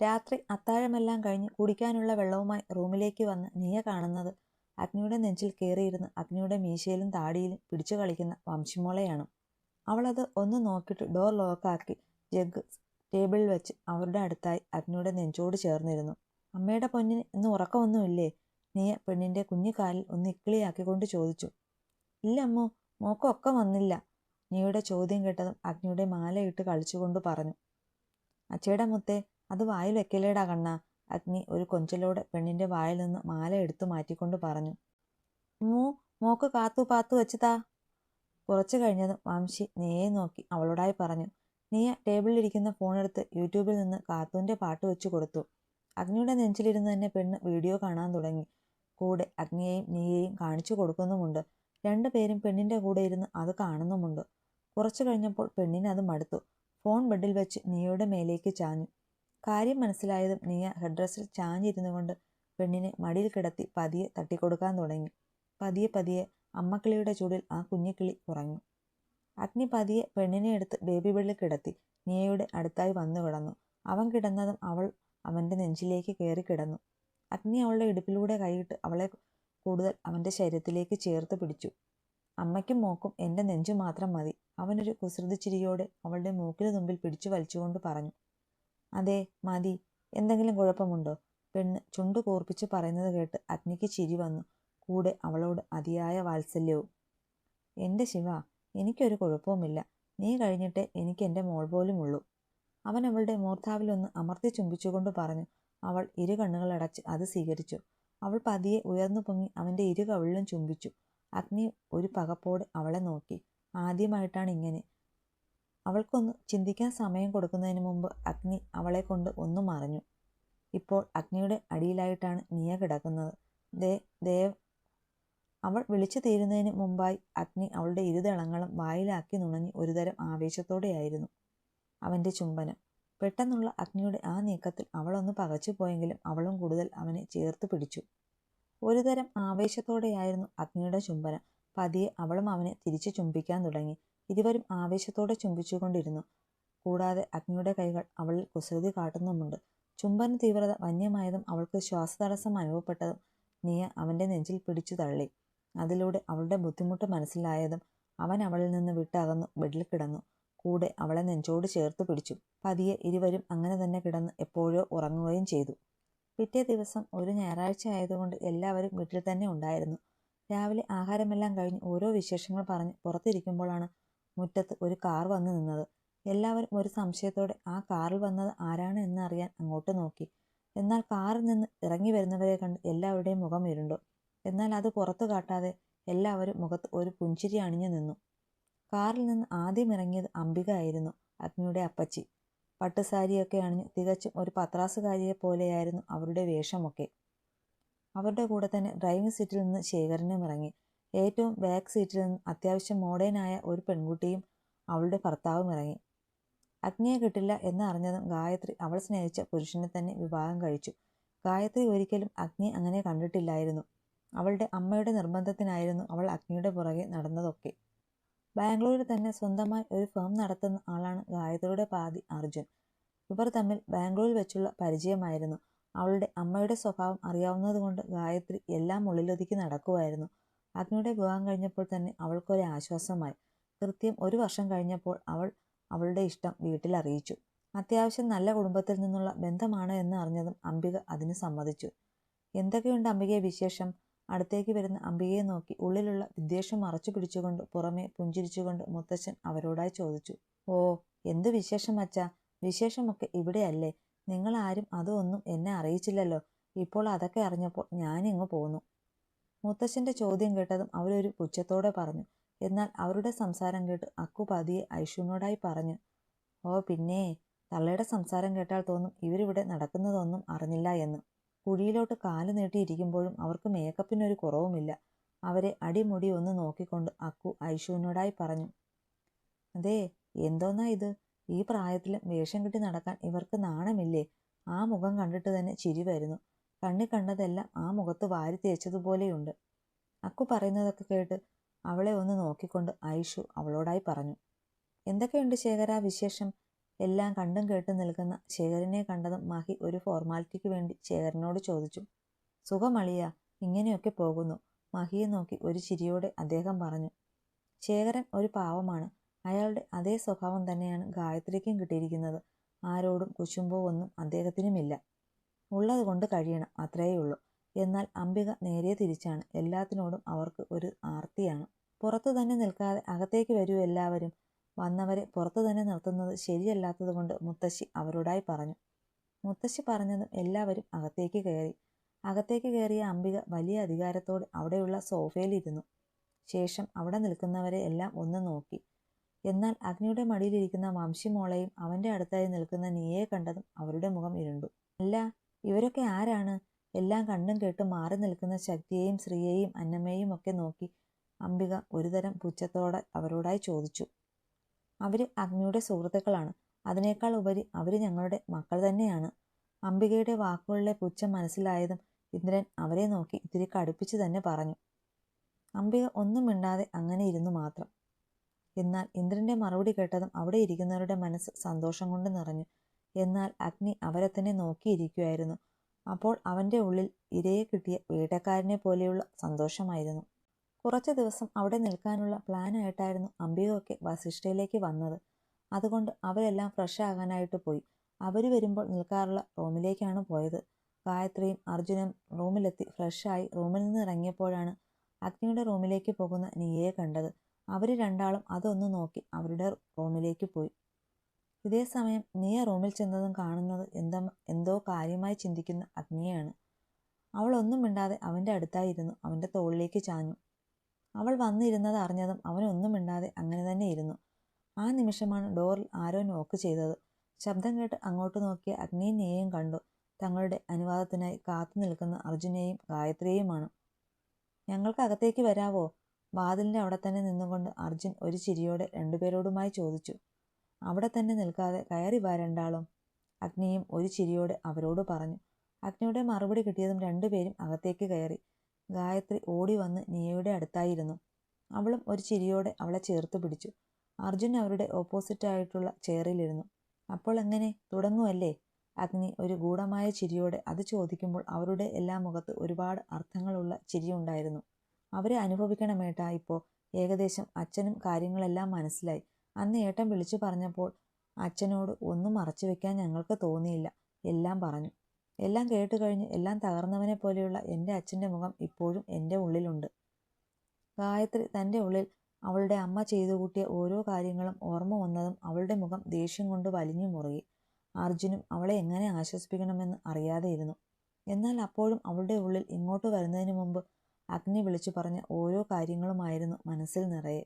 രാത്രി അത്താഴമെല്ലാം കഴിഞ്ഞ് കുടിക്കാനുള്ള വെള്ളവുമായി റൂമിലേക്ക് വന്ന് നീയ കാണുന്നത് അഗ്നിയുടെ നെഞ്ചിൽ കയറിയിരുന്ന് അഗ്നിയുടെ മീശയിലും താടിയിലും പിടിച്ചു കളിക്കുന്ന വംശിമോളയാണ്. അവളത് ഒന്ന് നോക്കിയിട്ട് ഡോർ ലോക്കാക്കി ജഗ് ടേബിളിൽ വെച്ച് അവരുടെ അടുത്തായി അഗ്നിയുടെ നെഞ്ചോട് ചേർന്നിരുന്നു. അമ്മയുടെ പൊന്നിന് ഇന്ന് ഉറക്കമൊന്നുമില്ലേ? നീയ പെണ്ണിന്റെ കുഞ്ഞു കാലിൽ ഒന്ന് ഇക്കിളിയാക്കിക്കൊണ്ട് ചോദിച്ചു. ഇല്ല അമ്മോ മോക്കൊക്കെ വന്നില്ല. നീയുടെ ചോദ്യം കേട്ടതും അഗ്നിയുടെ മാലയിട്ട് കളിച്ചുകൊണ്ട് പറഞ്ഞു. അച്ചയുടെ മുത്തേ അത് വായിൽ വെക്കലേടാ കണ്ണ. അഗ്നി ഒരു കൊഞ്ചലോടെ പെണ്ണിന്റെ വായിൽ നിന്ന് മാല എടുത്തു മാറ്റിക്കൊണ്ട് പറഞ്ഞു. മൂ മോക്ക് കാത്തു പാത്തു വെച്ചതാ. കുറച്ചു കഴിഞ്ഞതും വംശി നീയെ നോക്കി അവളോടായി പറഞ്ഞു. നീയ ടേബിളിലിരിക്കുന്ന ഫോണെടുത്ത് യൂട്യൂബിൽ നിന്ന് കാത്തുവിന്റെ പാട്ട് വെച്ചു കൊടുത്തു. അഗ്നിയുടെ നെഞ്ചിലിരുന്ന് തന്നെ പെണ്ണ് വീഡിയോ കാണാൻ തുടങ്ങി. കൂടെ അഗ്നിയെയും നീയെയും കാണിച്ചു കൊടുക്കുന്നുമുണ്ട്. രണ്ടുപേരും പെണ്ണിന്റെ കൂടെ ഇരുന്ന് അത് കാണുന്നുമുണ്ട്. കുറച്ചു കഴിഞ്ഞപ്പോൾ പെണ്ണിന് അത് മടുത്തു. ഫോൺ ബെഡിൽ വെച്ച് നീയുടെ മേലേക്ക് ചാഞ്ഞു. കാര്യം മനസ്സിലായതും നീയ ഹെഡ്രസ്സിൽ ചാഞ്ഞിരുന്നു കൊണ്ട് പെണ്ണിനെ മടിയിൽ കിടത്തി പതിയെ തട്ടിക്കൊടുക്കാൻ തുടങ്ങി. പതിയെ പതിയെ അമ്മക്കിളിയുടെ ചൂടിൽ ആ കുഞ്ഞിക്കിളി കുറഞ്ഞു അഗ്നി പതിയെ പെണ്ണിനെ എടുത്ത് ബേബി ബെഡിൽ കിടത്തി നീയയുടെ അടുത്തായി വന്നു കിടന്നു. അവൻ കിടന്നതും അവൾ അവന്റെ നെഞ്ചിലേക്ക് കയറി കിടന്നു. അഗ്നി അവളുടെ ഇടുപ്പിലൂടെ കൈയിട്ട് അവളെ കൂടുതൽ അവന്റെ ശരീരത്തിലേക്ക് ചേർത്ത് പിടിച്ചു. അമ്മയ്ക്കും മോക്കും എന്റെ നെഞ്ചു മാത്രം മതി. അവനൊരു കുസൃതിച്ചിരിയോടെ അവളുടെ മൂക്കിന് മുമ്പിൽ പിടിച്ചു വലിച്ചുകൊണ്ട് പറഞ്ഞു. അതെ മതി. എന്തെങ്കിലും കുഴപ്പമുണ്ടോ? പെണ്ണ് ചുണ്ടു കൂർപ്പിച്ച് പറയുന്നത് കേട്ട് അഗ്നിക്ക് ചിരി വന്നു. കൂടെ അവളോട് അതിയായ വാത്സല്യവും. എന്റെ ശിവ എനിക്കൊരു കുഴപ്പവുമില്ല. നീ കഴിഞ്ഞിട്ടേ എനിക്ക് എന്റെ മോൾ പോലും ഉള്ളൂ അവൻ അവളുടെ മൂർധാവിലൊന്ന് അമർത്തി ചുംബിച്ചുകൊണ്ട് പറഞ്ഞു. അവൾ ഇരു കണ്ണുകളടച്ച് അത് സ്വീകരിച്ചു. അവൾ പതിയെ ഉയർന്നു പൊങ്ങി അവന്റെ ഇരു കവിളിലും ചുംബിച്ചു. അഗ്നി ഒരു പകപ്പോട് അവളെ നോക്കി. ആദ്യമായിട്ടാണ് ഇങ്ങനെ. അവൾക്കൊന്ന് ചിന്തിക്കാൻ സമയം കൊടുക്കുന്നതിന് മുമ്പ് അഗ്നി അവളെ കൊണ്ട് ഒന്നും മറിഞ്ഞു. ഇപ്പോൾ അഗ്നിയുടെ അടിയിലായിട്ടാണ് നീയ കിടക്കുന്നത്. ദേ ദേവ്. അവൾ വിളിച്ചു തീരുന്നതിന് മുമ്പായി അഗ്നി അവളുടെ ഇരുതളങ്ങളും വായിലാക്കി നുണഞ്ഞ് ഒരുതരം ആവേശത്തോടെയായിരുന്നു. അവന്റെ ചുംബനം. പെട്ടെന്നുള്ള അഗ്നിയുടെ ആ നീക്കത്തിൽ അവളൊന്ന് പകച്ചു പോയെങ്കിലും അവളും കൂടുതൽ അവനെ ചേർത്ത് പിടിച്ചു. ഒരുതരം ആവേശത്തോടെയായിരുന്നു അഗ്നിയുടെ ചുംബനം. പതിയെ അവളും അവനെ തിരിച്ചു ചുംബിക്കാൻ തുടങ്ങി. ഇരുവരും ആവേശത്തോടെ ചുംബിച്ചുകൊണ്ടിരുന്നു. കൂടാതെ അഗ്നിയുടെ കൈകൾ അവളിൽ കുസൃതി കാട്ടുന്നുമുണ്ട്. ചുംബന തീവ്രത വന്യമായതും അവൾക്ക് ശ്വാസതടസ്സം അനുഭവപ്പെട്ടതും നീയ അവന്റെ നെഞ്ചിൽ പിടിച്ചു തള്ളി. അതിലൂടെ അവളുടെ ബുദ്ധിമുട്ട് മനസ്സിലായതും അവൻ അവളിൽ നിന്ന് വിട്ടകന്നു ബെഡിൽ കിടന്നു. കൂടെ അവളെ നെഞ്ചോട് ചേർത്ത് പിടിച്ചു. പതിയെ ഇരുവരും അങ്ങനെ തന്നെ കിടന്ന് എപ്പോഴോ ഉറങ്ങുകയും ചെയ്തു. പിറ്റേ ദിവസം ഒരു ഞായറാഴ്ച ആയതുകൊണ്ട് എല്ലാവരും വീട്ടിൽ തന്നെ ഉണ്ടായിരുന്നു. രാവിലെ ആഹാരമെല്ലാം കഴിഞ്ഞ് ഓരോ വിശേഷങ്ങൾ പറഞ്ഞ് പുറത്തിരിക്കുമ്പോഴാണ് മുറ്റത്ത് ഒരു കാർ വന്നു നിന്നത്. എല്ലാവരും ഒരു സംശയത്തോടെ ആ കാറിൽ വന്നത് ആരാണ് എന്നറിയാൻ അങ്ങോട്ട് നോക്കി. എന്നാൽ കാറിൽ നിന്ന് ഇറങ്ങി വരുന്നവരെ കണ്ട് എല്ലാവരുടെയും മുഖം ഇരുണ്ടു. എന്നാൽ അത് പുറത്തു കാട്ടാതെ എല്ലാവരും മുഖത്ത് ഒരു പുഞ്ചിരി അണിഞ്ഞു നിന്നു. കാറിൽ നിന്ന് ആദ്യം ഇറങ്ങിയത് അംബിക ആയിരുന്നു അഗ്നിയുടെ അപ്പച്ചി. പട്ടുസാരിയൊക്കെ അണിഞ്ഞ് തികച്ചും ഒരു പത്രാസുകാരിയെ പോലെയായിരുന്നു അവരുടെ വേഷമൊക്കെ. അവരുടെ കൂടെ തന്നെ ഡ്രൈവിംഗ് സീറ്റിൽ നിന്ന് ശേഖരനും ഇറങ്ങി. ഏറ്റവും ബാക്ക് സീറ്റിൽ നിന്ന് അത്യാവശ്യം മോഡേണായ ഒരു പെൺകുട്ടിയും അവളുടെ ഭർത്താവും ഇറങ്ങി. അഗ്നിയെ കിട്ടില്ല എന്നറിഞ്ഞതും ഗായത്രി അവൾ സ്നേഹിച്ച പുരുഷനെ തന്നെ വിവാഹം കഴിച്ചു. ഗായത്രി ഒരിക്കലും അഗ്നി അങ്ങനെ കണ്ടിട്ടില്ലായിരുന്നു. അവളുടെ അമ്മയുടെ നിർബന്ധത്തിനായിരുന്നു അവൾ അഗ്നിയുടെ പുറകെ നടന്നതൊക്കെ. ബാംഗ്ലൂരിൽ തന്നെ സ്വന്തമായി ഒരു ഫേം നടത്തുന്ന ആളാണ് ഗായത്രിയുടെ പാതി അർജുൻ. ഇവർ തമ്മിൽ ബാംഗ്ലൂരിൽ വെച്ചുള്ള പരിചയമായിരുന്നു. അവളുടെ അമ്മയുടെ സ്വഭാവം അറിയാവുന്നതുകൊണ്ട് ഗായത്രി എല്ലാം ഉള്ളിലൊതുക്കി നടക്കുമായിരുന്നു അഗ്നിയുടെ വിവാഹം കഴിഞ്ഞപ്പോൾ തന്നെ അവൾക്കൊരു ആശ്വാസമായി. കൃത്യം ഒരു വർഷം കഴിഞ്ഞപ്പോൾ അവൾ അവളുടെ ഇഷ്ടം വീട്ടിൽ അറിയിച്ചു. അത്യാവശ്യം നല്ല കുടുംബത്തിൽ നിന്നുള്ള ബന്ധമാണ് എന്ന് അറിഞ്ഞതും അംബിക അതിന് സമ്മതിച്ചു. എന്തൊക്കെയുണ്ട് അംബികയെ വിശേഷം? അടുത്തേക്ക് വരുന്ന അംബികയെ നോക്കി ഉള്ളിലുള്ള വിദ്വേഷം മറച്ചു പിടിച്ചുകൊണ്ട് പുറമെ പുഞ്ചിരിച്ചുകൊണ്ട് മുത്തച്ഛൻ അവരോടായി ചോദിച്ചു ഓ എന്ത് വിശേഷം അച്ഛാ? വിശേഷമൊക്കെ ഇവിടെയല്ലേ? നിങ്ങൾ ആരും അതൊന്നും എന്നെ അറിയിച്ചില്ലല്ലോ. ഇപ്പോൾ അതൊക്കെ അറിഞ്ഞപ്പോൾ ഞാനിങ്ങ് പോന്നു. മുത്തച്ഛന്റെ ചോദ്യം കേട്ടതും അവരൊരു പുച്ഛത്തോടെ പറഞ്ഞു. എന്നാൽ അവരുടെ സംസാരം കേട്ട് അക്കു പതിയെ ഐഷുവിനോടായി പറഞ്ഞു ഓ പിന്നെ തള്ളയുടെ സംസാരം കേട്ടാൽ തോന്നും ഇവരിവിടെ നടക്കുന്നതൊന്നും അറിഞ്ഞില്ല എന്ന്. കുഴിയിലോട്ട് കാൽ നീട്ടിയിരിക്കുമ്പോഴും അവർക്ക് മേക്കപ്പിനൊരു കുറവുമില്ല. അവരെ അടിമുടി ഒന്ന് നോക്കിക്കൊണ്ട് അക്കു ഐഷുവിനോടായി പറഞ്ഞു അതെ എന്തോന്നാ ഇത്? ഈ പ്രായത്തിലും വേഷം കെട്ടി നടക്കാൻ ഇവർക്ക് നാണമില്ലേ? ആ മുഖം കണ്ടിട്ട് തന്നെ ചിരി വരുന്നു. കണ്ണി കണ്ടതെല്ലാം ആ മുഖത്ത് വാരി തേച്ചതുപോലെയുണ്ട്. അക്കു പറയുന്നതൊക്കെ കേട്ട് അവളെ ഒന്ന് നോക്കിക്കൊണ്ട് ഐഷു അവളോടായി പറഞ്ഞു എന്തൊക്കെയുണ്ട് ശേഖര വിശേഷം? എല്ലാം കണ്ടും കേട്ടും നിൽക്കുന്ന ശേഖരനെ കണ്ടതും മഹി ഒരു ഫോർമാലിറ്റിക്ക് വേണ്ടി ശേഖരനോട് ചോദിച്ചു സുഖമളിയ ഇങ്ങനെയൊക്കെ പോകുന്നു? മഹിയെ നോക്കി ഒരു ചിരിയോടെ അദ്ദേഹം പറഞ്ഞു ശേഖരൻ ഒരു പാവമാണ്. അയാളുടെ അതേ സ്വഭാവം തന്നെയാണ് ഗായത്രിക്കും കിട്ടിയിരിക്കുന്നത്. ആരോടും കുശുമ്പോ ഒന്നും അദ്ദേഹത്തിനുമില്ല. ഉള്ളത് കൊണ്ട് കഴിയണം അത്രയേ ഉള്ളൂ. എന്നാൽ അംബിക നേരെ തിരിച്ചാണ്. എല്ലാത്തിനോടും അവർക്ക് ഒരു ആർത്തിയാണ്. പുറത്തു തന്നെ നിൽക്കാതെ അകത്തേക്ക് വരൂ എല്ലാവരും. വന്നവരെ പുറത്തു തന്നെ നിർത്തുന്നത് ശരിയല്ലാത്തതുകൊണ്ട് മുത്തശ്ശി അവരോടായി പറഞ്ഞു. മുത്തശ്ശി പറഞ്ഞതും എല്ലാവരും അകത്തേക്ക് കയറി. അകത്തേക്ക് കയറിയ അംബിക വലിയ അധികാരത്തോടെ അവിടെയുള്ള സോഫയിലിരുന്നു. ശേഷം അവിടെ നിൽക്കുന്നവരെ എല്ലാം ഒന്ന് നോക്കി. എന്നാൽ അഗ്നിയുടെ മടിയിലിരിക്കുന്ന വംശിമോളയും അവന്റെ അടുത്തായി നിൽക്കുന്ന നീയെ കണ്ടതും അവരുടെ മുഖം ഇരുണ്ടു. ഇവരൊക്കെ ആരാണ്? എല്ലാം കണ്ടും കേട്ടും മാറി നിൽക്കുന്ന ശക്തിയെയും ശ്രീയെയും അന്നമ്മയെയും ഒക്കെ നോക്കി അംബിക ഒരുതരം പുച്ഛത്തോടെ അവരോടായി ചോദിച്ചു. അവർ അഗ്നിയുടെ സുഹൃത്തുക്കളാണ്. അതിനേക്കാൾ ഉപരി അവർ ഞങ്ങളുടെ മക്കൾ തന്നെയാണ്. അംബികയുടെ വാക്കുകളിലെ പുച്ഛം മനസ്സിലായതും ഇന്ദ്രൻ അവരെ നോക്കി ഇത്തിരി കടുപ്പിച്ച് തന്നെ പറഞ്ഞു. അംബിക ഒന്നും മിണ്ടാതെ അങ്ങനെ ഇരുന്നു മാത്രം. എന്നാൽ ഇന്ദ്രന്റെ മറുപടി കേട്ടതും അവിടെ ഇരിക്കുന്നവരുടെ മനസ്സ് സന്തോഷം കൊണ്ട് നിറഞ്ഞു. എന്നാൽ അഗ്നി അവരെ തന്നെ നോക്കിയിരിക്കുമായിരുന്നു അപ്പോൾ അവന്റെ ഉള്ളിൽ ഇരയെ കിട്ടിയ വേട്ടക്കാരനെ പോലെയുള്ള സന്തോഷമായിരുന്നു. കുറച്ച് ദിവസം അവിടെ നിൽക്കാനുള്ള പ്ലാനായിട്ടായിരുന്നു അംബികയൊക്കെ വസിഷ്ഠയിലേക്ക് വന്നത്. അതുകൊണ്ട് അവരെല്ലാം ഫ്രഷ് ആകാനായിട്ട് പോയി. അവർ വരുമ്പോൾ നിൽക്കാറുള്ള റൂമിലേക്കാണ് പോയത്. ഗായത്രിയും അർജുനും റൂമിലെത്തി ഫ്രഷായി റൂമിൽ നിന്ന് ഇറങ്ങിയപ്പോഴാണ് അഗ്നിയുടെ റൂമിലേക്ക് പോകുന്ന നീയെ കണ്ടത്. അവർ രണ്ടാളും അതൊന്ന് നോക്കി അവരുടെ റൂമിലേക്ക് പോയി. ഇതേ സമയം നീയ റൂമിൽ ചെന്നതും കാണുന്നത് എന്തോ എന്തോ കാര്യമായി ചിന്തിക്കുന്ന അഗ്നിയാണ്. അവൾ ഒന്നും മിണ്ടാതെ അവന്റെ അടുത്തായിരുന്നു അവന്റെ തോളിലേക്ക് ചാഞ്ഞു. അവൾ വന്നിരുന്നത് അറിഞ്ഞതും അവനൊന്നും മിണ്ടാതെ അങ്ങനെ തന്നെ ഇരുന്നു. ആ നിമിഷമാണ് ഡോറിൽ ആരോ നോക്ക് ചെയ്തത്. ശബ്ദം കേട്ട് അങ്ങോട്ട് നോക്കിയ അഗ്നിയും നീയെയും കണ്ടു. തങ്ങളുടെ അനുവാദത്തിനായി കാത്തു നിൽക്കുന്ന അർജുനെയും ഗായത്രിയെയുമാണ് ഞങ്ങൾക്ക് അകത്തേക്ക് വരാവോ? വാതിലിന്റെ അവിടെ തന്നെ നിന്നുകൊണ്ട് അർജുൻ ഒരു ചിരിയോടെ രണ്ടുപേരോടുമായി ചോദിച്ചു. അവിടെ തന്നെ നിൽക്കാതെ കയറി വാ രണ്ടാളും. അഗ്നിയും ഒരു ചിരിയോടെ അവരോട് പറഞ്ഞു. അഗ്നിയുടെ മറുപടി കിട്ടിയതും രണ്ടുപേരും അകത്തേക്ക് കയറി. ഗായത്രി ഓടി വന്ന് നീയയുടെ അടുത്തായിരുന്നു. അവളും ഒരു ചിരിയോടെ അവളെ ചേർത്ത് പിടിച്ചു. അർജുൻ അവരുടെ ഓപ്പോസിറ്റ് ആയിട്ടുള്ള ചെയറിലിരുന്നു അപ്പോൾ എങ്ങനെ? തുടങ്ങുമല്ലേ അഗ്നി ഒരു ഗൂഢമായ ചിരിയോടെ അത് ചോദിക്കുമ്പോൾ അവരുടെ എല്ലാ മുഖത്ത് ഒരുപാട് അർത്ഥങ്ങളുള്ള ചിരിയുണ്ടായിരുന്നു അവരെ അനുഭവിക്കണമേട്ടാ ഇപ്പോൾ ഏകദേശം അച്ഛനും കാര്യങ്ങളെല്ലാം മനസ്സിലായി. അന്ന് ഏട്ടൻ വിളിച്ചു പറഞ്ഞപ്പോൾ അച്ഛനോട് ഒന്നും മറച്ചു വെക്കാൻ ഞങ്ങൾക്ക് തോന്നിയില്ല. എല്ലാം പറഞ്ഞു. എല്ലാം കേട്ട് കഴിഞ്ഞ് എല്ലാം തകർന്നവനെ പോലെയുള്ള എന്റെ അച്ഛന്റെ മുഖം ഇപ്പോഴും എന്റെ ഉള്ളിലുണ്ട്. ഗായത്രി തന്റെ ഉള്ളിൽ അവളുടെ അമ്മ ചെയ്തു കൂട്ടിയ ഓരോ കാര്യങ്ങളും ഓർമ്മ വന്നതും അവളുടെ മുഖം ദേഷ്യം കൊണ്ട് വലിഞ്ഞു മുറുകി. അർജുനും അവളെ എങ്ങനെ ആശ്വസിപ്പിക്കണമെന്ന് അറിയാതെയിരുന്നു എന്നാൽ അപ്പോഴും അവളുടെ ഉള്ളിൽ ഇങ്ങോട്ട് വരുന്നതിന് മുമ്പ് അഗ്നി വിളിച്ചു പറഞ്ഞ ഓരോ കാര്യങ്ങളുമായിരുന്നു മനസ്സിൽ നിറയെ.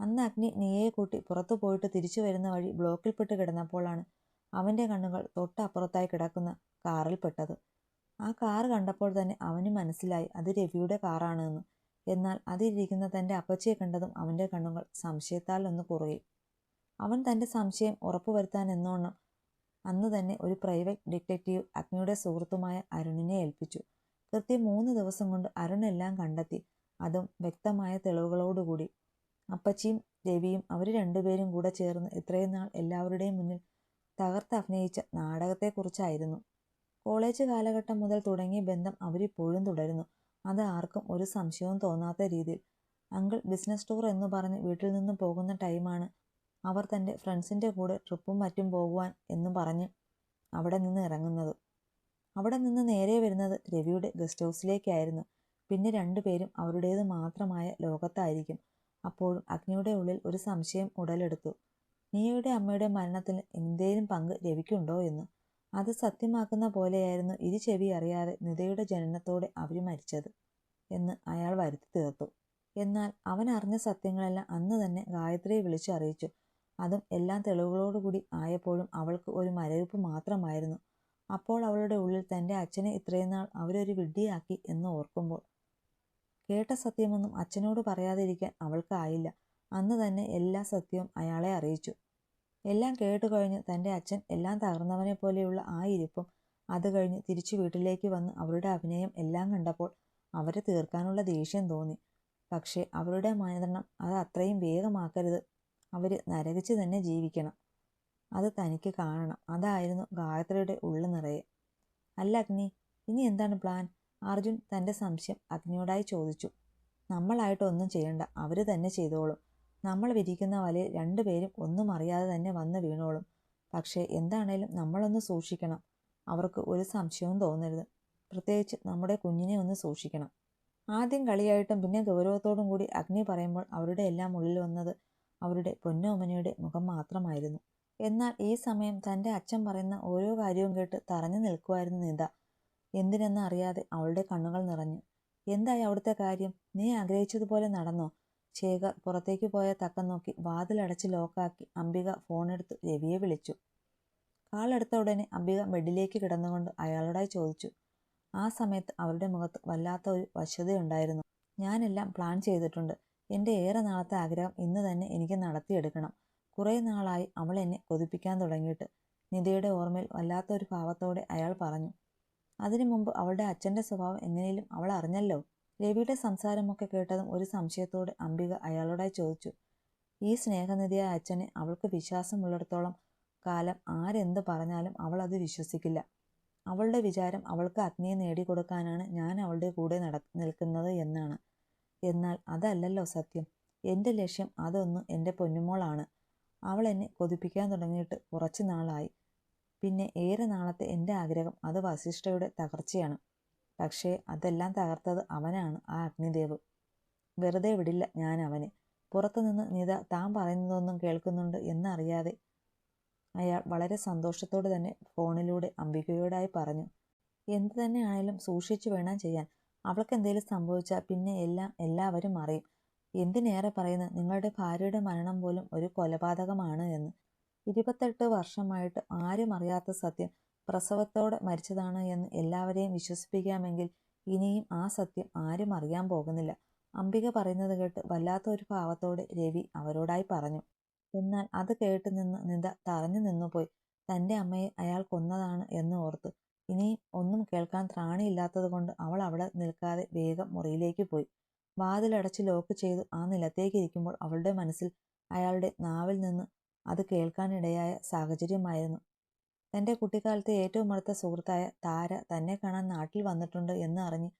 അന്ന് അഗ്നി നീയെ കൂട്ടി പുറത്തു പോയിട്ട് തിരിച്ചു വരുന്ന വഴി ബ്ലോക്കിൽപ്പെട്ട് കിടന്നപ്പോഴാണ് അവന്റെ കണ്ണുകൾ തൊട്ടപ്പുറത്തായി കിടക്കുന്ന കാറിൽ പെട്ടത്. ആ കാർ കണ്ടപ്പോൾ തന്നെ അവന് മനസ്സിലായി അത് രവിയുടെ കാറാണെന്ന്. എന്നാൽ അതിരിക്കുന്ന തന്റെ അപ്പച്ചയെ കണ്ടതും അവന്റെ കണ്ണുകൾ സംശയത്താൽ ഒന്ന് കുറുകി. അവൻ തന്റെ സംശയം ഉറപ്പുവരുത്താൻ എന്നോണം അന്ന് തന്നെ ഒരു പ്രൈവറ്റ് ഡിറ്റക്റ്റീവ് അഗ്നിയുടെ സുഹൃത്തുമായ അരുണിനെ ഏൽപ്പിച്ചു. കൃത്യം മൂന്ന് ദിവസം കൊണ്ട് അരുൺ എല്ലാം കണ്ടെത്തി. അതും വ്യക്തമായ തെളിവുകളോടുകൂടി. അപ്പച്ചിയും രവിയും അവർ രണ്ടുപേരും കൂടെ ചേർന്ന് ഇത്രയും നാൾ എല്ലാവരുടെയും മുന്നിൽ തകർത്ത് അഭിനയിച്ച നാടകത്തെക്കുറിച്ചായിരുന്നു. കോളേജ് കാലഘട്ടം മുതൽ തുടങ്ങിയ ബന്ധം അവരിപ്പോഴും തുടരുന്നു. അത് ആർക്കും ഒരു സംശയവും തോന്നാത്ത രീതിയിൽ. അങ്കിൾ ബിസിനസ് ടൂർ എന്ന് പറഞ്ഞ് വീട്ടിൽ നിന്നും പോകുന്ന ടൈമാണ് അവർ തന്റെ ഫ്രണ്ട്സിന്റെ കൂടെ ട്രിപ്പും മറ്റും പോകുവാൻ എന്നും പറഞ്ഞ് അവിടെ നിന്ന് ഇറങ്ങുന്നത്. അവിടെ നിന്ന് നേരെ വരുന്നത് രവിയുടെ ഗസ്റ്റ് ഹൗസിലേക്കായിരുന്നു. പിന്നെ രണ്ടുപേരും അവരുടേത് മാത്രമായ ലോകത്തായിരിക്കും. അപ്പോഴും അഗ്നിയുടെ ഉള്ളിൽ ഒരു സംശയം ഉടലെടുത്തു. നീയുടെ അമ്മയുടെ മരണത്തിൽ എന്തേലും പങ്ക് രവിക്കുണ്ടോ എന്ന്. അത് സത്യമാക്കുന്ന പോലെയായിരുന്നു ഇരു ചെവി അറിയാതെ നിതയുടെ ജനനത്തോടെ അവർ മരിച്ചത് എന്ന് അയാൾ വരുത്തി തീർത്തു. എന്നാൽ അവൻ അറിഞ്ഞ സത്യങ്ങളെല്ലാം അന്ന് തന്നെ ഗായത്രിയെ വിളിച്ചു അറിയിച്ചു. അതും എല്ലാം തെളിവുകളോടുകൂടി ആയപ്പോഴും അവൾക്ക് ഒരു മരവിപ്പ് മാത്രമായിരുന്നു. അപ്പോൾ അവളുടെ ഉള്ളിൽ തന്റെ അച്ഛനെ ഇത്രയും നാൾ അവരൊരു വിഡ്ഢിയാക്കി എന്ന് ഓർക്കുമ്പോൾ കേട്ട സത്യമൊന്നും അച്ഛനോട് പറയാതിരിക്കാൻ അവൾക്കായില്ല. അന്ന് തന്നെ എല്ലാ സത്യവും അയാളെ അറിയിച്ചു. എല്ലാം കേട്ടു കഴിഞ്ഞ് തന്റെ അച്ഛൻ എല്ലാം തകർന്നവനെ പോലെയുള്ള ആ ഇരിപ്പും അത് കഴിഞ്ഞ് തിരിച്ചു വീട്ടിലേക്ക് വന്ന് അവരുടെ അഭിനയം എല്ലാം കണ്ടപ്പോൾ അവരെ തീർക്കാനുള്ള ദേഷ്യം തോന്നി. പക്ഷേ അവരുടെ മാനദണ്ഡം അത് അത്രയും വേഗമാക്കരുത്. അവർ നരകിച്ച് തന്നെ ജീവിക്കണം. അത് തനിക്ക് കാണണം. അതായിരുന്നു ഗായത്രിയുടെ ഉള്ളു നിറയെ. അല്ല അഗ്നി ഇനി എന്താണ് പ്ലാൻ? അർജുൻ തന്റെ സംശയം അഗ്നിയോടായി ചോദിച്ചു. നമ്മളായിട്ടൊന്നും ചെയ്യണ്ട അവർ തന്നെ ചെയ്തോളും. നമ്മൾ വിരിക്കുന്ന വലയിൽ രണ്ടുപേരും ഒന്നും അറിയാതെ തന്നെ വന്ന് വീണോളും. പക്ഷേ എന്താണേലും നമ്മളൊന്ന് സൂക്ഷിക്കണം. അവർക്ക് ഒരു സംശയവും തോന്നരുത്. പ്രത്യേകിച്ച് നമ്മുടെ കുഞ്ഞിനെ ഒന്ന് സൂക്ഷിക്കണം. ആദ്യം കളിയായിട്ടും പിന്നെ ഗൗരവത്തോടും കൂടി അഗ്നി പറയുമ്പോൾ അവരുടെ എല്ലാം ഉള്ളിൽ വന്നത് അവരുടെ പൊന്നോമനയുടെ മുഖം മാത്രമായിരുന്നു. എന്നാൽ ഈ സമയം തന്റെ അച്ഛൻ പറയുന്ന ഓരോ കാര്യവും കേട്ട് തറഞ്ഞു നിൽക്കുമായിരുന്നു നിത എന്തിനെന്ന് അറിയാതെ അവളുടെ കണ്ണുകൾ നിറഞ്ഞു. എന്തായി അവിടുത്തെ കാര്യം? നീ ആഗ്രഹിച്ചതുപോലെ നടന്നോ? ശേഖർ പുറത്തേക്ക് പോയ തക്കം നോക്കി വാതിലടച്ച് ലോക്കാക്കി അംബിക ഫോണെടുത്ത് രവിയെ വിളിച്ചു. കാളെടുത്ത ഉടനെ അംബിക ബെഡിലേക്ക് കിടന്നുകൊണ്ട് അയാളോടായി ചോദിച്ചു. ആ സമയത്ത് അവരുടെ മുഖത്ത് വല്ലാത്ത ഒരു വശ്യതയുണ്ടായിരുന്നു ഞാനെല്ലാം പ്ലാൻ ചെയ്തിട്ടുണ്ട്. എന്റെ ഏറെ നാളത്തെ ആഗ്രഹം ഇന്ന് തന്നെ എനിക്ക് നടത്തിയെടുക്കണം. കുറേ നാളായി അവൾ എന്നെ കൊതിപ്പിക്കാൻ തുടങ്ങിയിട്ട്. നിധിയുടെ ഓർമ്മയിൽ വല്ലാത്തൊരു ഭാവത്തോടെ അയാൾ പറഞ്ഞു. അതിനു മുമ്പ് അവളുടെ അച്ഛന്റെ സ്വഭാവം എങ്ങനെയും അവൾ അറിഞ്ഞല്ലോ? രവിയുടെ സംസാരമൊക്കെ കേട്ടതും ഒരു സംശയത്തോടെ അംബിക അയാളോടായി ചോദിച്ചു. ഈ സ്നേഹനിധിയായ അച്ഛനെ അവൾക്ക് വിശ്വാസമുള്ളിടത്തോളം കാലം ആരെന്ത് പറഞ്ഞാലും അവൾ അത് വിശ്വസിക്കില്ല. അവളുടെ വിചാരം അവൾക്ക് അഗ്നിയെ നേടിക്കൊടുക്കാനാണ് ഞാൻ അവളുടെ കൂടെ നട നിൽക്കുന്നത് എന്നാണ്. എന്നാൽ അതല്ലല്ലോ സത്യം. എന്റെ ലക്ഷ്യം അതൊന്നും എന്റെ പൊന്നുമോളാണ്. അവൾ എന്നെ കൊതിപ്പിക്കാൻ തുടങ്ങിയിട്ട് കുറച്ച് നാളായി. പിന്നെ ഏറെ നാളത്തെ എന്റെ ആഗ്രഹം അത് വസിഷ്ഠയുടെ തകർച്ചയാണ്. പക്ഷേ അതെല്ലാം തകർത്തത് അവനാണ് ആ അഗ്നിദേവ്. വെറുതെ വിടില്ല ഞാൻ അവനെ. പുറത്തുനിന്ന് നിത താൻ പറയുന്നതൊന്നും കേൾക്കുന്നുണ്ട് എന്നറിയാതെ അയാൾ വളരെ സന്തോഷത്തോടെ തന്നെ ഫോണിലൂടെ അംബികയോടായി പറഞ്ഞു എന്തു തന്നെയാണേലും സൂക്ഷിച്ചു വേണം ചെയ്യാൻ. അവൾക്ക് എന്തെങ്കിലും സംഭവിച്ചാൽ പിന്നെ എല്ലാം എല്ലാവരും അറിയും. എന്തിനേറെ പറയുന്നത് നിങ്ങളുടെ ഭാര്യയുടെ മരണം പോലും ഒരു കൊലപാതകമാണ് എന്ന്. ഇരുപത്തെട്ട് വർഷമായിട്ട് ആരും അറിയാത്ത സത്യം പ്രസവത്തോടെ മരിച്ചതാണ് എന്ന് എല്ലാവരെയും വിശ്വസിപ്പിക്കാമെങ്കിൽ ഇനിയും ആ സത്യം ആരും അറിയാൻ പോകുന്നില്ല. അംബിക പറയുന്നത് കേട്ട് വല്ലാത്ത ഒരു ഭാവത്തോടെ രവി അവരോടായി പറഞ്ഞു. എന്നാൽ അത് കേട്ട് നിന്ന് നിത തറഞ്ഞു നിന്നുപോയി. തന്റെ അമ്മയെ അയാൾ കൊന്നതാണ് എന്ന് ഓർത്ത്. ഇനിയും ഒന്നും കേൾക്കാൻ ത്രാണിയില്ലാത്തത് കൊണ്ട് അവൾ അവിടെ നിൽക്കാതെ വേഗം മുറിയിലേക്ക് പോയി. വാതിലടച്ച് ലോക്ക് ചെയ്ത് ആ നിലത്തേക്ക് ഇരിക്കുമ്പോൾ അവളുടെ മനസ്സിൽ അയാളുടെ നാവിൽ നിന്ന് അത് കേൾക്കാനിടയായ സാഹചര്യമായിരുന്നു. തന്റെ കുട്ടിക്കാലത്തെ ഏറ്റവും അടുത്ത സുഹൃത്തായ താര തന്നെ കാണാൻ നാട്ടിൽ വന്നിട്ടുണ്ട് എന്ന് അറിഞ്ഞ്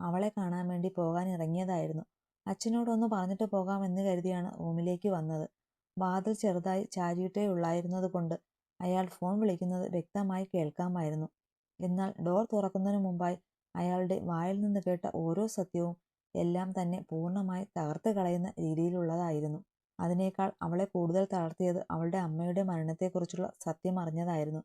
അവളെ കാണാൻ വേണ്ടി പോകാൻ ഇറങ്ങിയതായിരുന്നു അച്ഛനോടൊന്ന് പറഞ്ഞിട്ട് പോകാമെന്ന് കരുതിയാണ് റൂമിലേക്ക് വന്നത്. വാതിൽ ചെറുതായി ചാരിയിട്ടേ ഉള്ളായിരുന്നത് കൊണ്ട് അയാൾ ഫോൺ വിളിക്കുന്നത് വ്യക്തമായി കേൾക്കാമായിരുന്നു. എന്നാൽ ഡോർ തുറക്കുന്നതിന് മുമ്പായി അയാളുടെ വായിൽ നിന്ന് കേട്ട ഓരോ സത്യവും എല്ലാം തന്നെ പൂർണമായി തകർത്ത് കളയുന്ന രീതിയിലുള്ളതായിരുന്നു. അതിനേക്കാൾ അവളെ കൂടുതൽ തളർത്തിയത് അവളുടെ അമ്മയുടെ മരണത്തെക്കുറിച്ചുള്ള സത്യം അറിഞ്ഞതായിരുന്നു.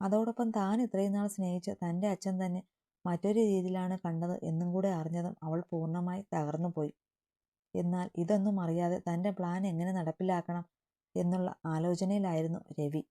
അതോടൊപ്പം താൻ ഇത്രയും നാൾ സ്നേഹിച്ച തന്റെ അച്ഛൻ തന്നെ മറ്റൊരു രീതിയിലാണ് കണ്ടത് എന്നും കൂടെ അറിഞ്ഞതും അവൾ പൂർണമായി തകർന്നുപോയി. എന്നാൽ ഇതൊന്നും അറിയാതെ തന്റെ പ്ലാൻ എങ്ങനെ നടപ്പിലാക്കണം എന്നുള്ള ആലോചനയിലായിരുന്നു രവി.